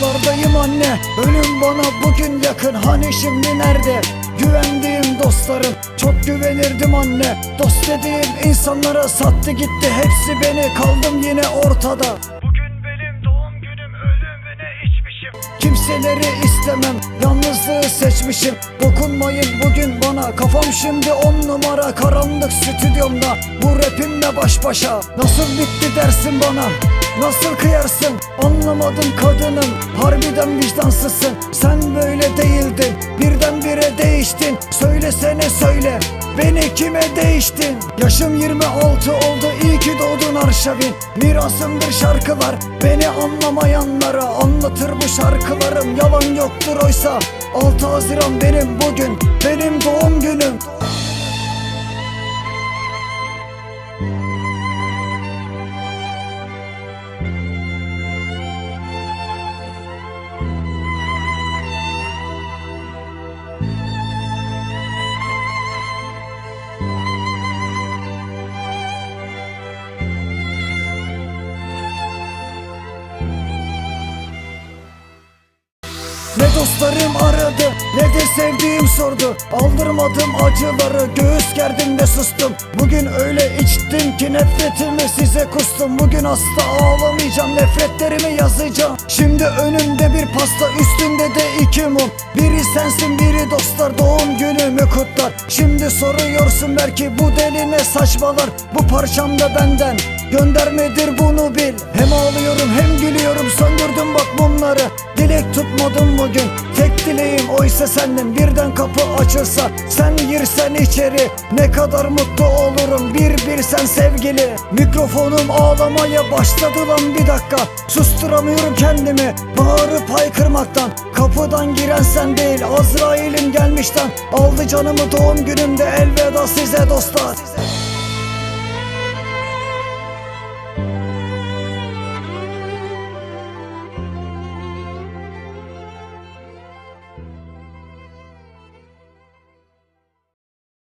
Zordayım anne. Ölüm bana bugün yakın. Hani şimdi nerede? Güvendiğim dostlarım. Çok güvenirdim anne. Dost dediğim insanlara sattı gitti. Hepsi beni. Kaldım yine ortada. Bugün benim doğum günüm. Ölümüne içmişim. Kimseleri istemem. Yalnızlığı seçmişim. Dokunmayın bugün bana. Kafam şimdi on numara. Karanlık stüdyomda. Bu rapimle baş başa. Nasıl bitti dersin bana? Nasıl kıyarsın? Anlamadım kadınım Harbiden vicdansızsın Sen böyle değildin. Birdenbire değiştin Söylesene söyle. Beni kime değiştin? Yaşım 26 oldu iyi ki doğdun Arşavin. Mirasımdır şarkılar Beni anlamayanlara anlatır bu şarkılarım. Yalan yoktur oysa 6 Haziran benim bugün Benim doğum günüm Ne dostlarım aradı ne de sevdiğim sordu. Aldırmadım acıları göğüs gerdim de sustum. Bugün öyle içtim ki nefretimi size kustum. Bugün asla ağlamayacağım nefretlerimi yazacağım. Şimdi önümde bir pasta üstünde de iki mum. Biri sensin biri dostlar doğum günümü kutlar. Şimdi soruyorsun belki bu deli ne saçmalar. Bu parçam da benden Göndermedir bunu bil. Hem ağlıyorum hem gülüyorum söndürdüm mumları Dilek tutmadım bugün. Tek dileğim oysa senden birden kapı açılsa Sen girsen içeri. Ne kadar mutlu olurum. Bir bilsen sevgili. Mikrofonum ağlamaya başladı lan bir dakika. Susturamıyorum kendimi. Bağırıp haykırmaktan. Kapıdan giren sen değil. Azrail'im gelmişten. Aldı canımı doğum günümde. Elveda size dostlar